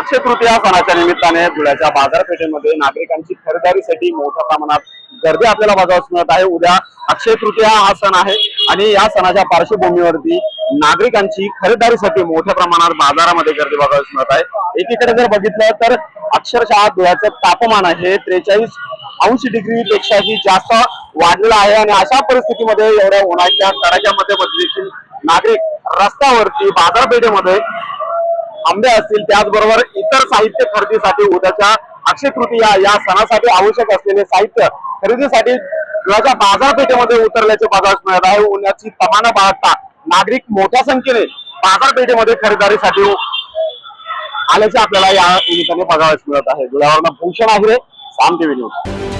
अक्षय तृतीया सणाच्या निमित्ताने धुळ्याच्या बाजारपेठेमध्ये नागरिकांची खरेदारीसाठी मोठ्या प्रमाणात गर्दी आपल्याला बघावस मिळत आहे. उद्या अक्षय तृतीया हा सण आहे आणि या सणाच्या पार्श्वभूमीवरती नागरिकांची खरेदारीसाठी मोठ्या प्रमाणात बाजारामध्ये गर्दी बघावीस मिळत आहे. एकीकडे जर बघितलं तर अक्षरशः धुळ्याचं तापमान आहे. त्रेचाळीस अंश डिग्री पेक्षाही जास्त वाढलेलं आहे आणि अशा परिस्थितीमध्ये एवढ्या उन्हाच्या तडाख्यामध्ये देखील नागरिक रस्त्यावरती बाजारपेठेमध्ये आंबे असतील त्याचबरोबर इतर साहित्य खरेदीसाठी उद्याच्या अक्षय तृतीया या सणासाठी आवश्यक असलेले साहित्य खरेदीसाठी धुळ्याच्या बाजारपेठेमध्ये उतरल्याचे बघायला मिळत आहे. उन्हाची तमाना बाळगता नागरिक मोठ्या संख्येने बाजारपेठेमध्ये खरेदीसाठी आल्याचे आपल्याला या निमित्ताने बघावयास मिळत आहे. धुळ्यावरनं भूषण आहे साम टीव्ही न्यूज.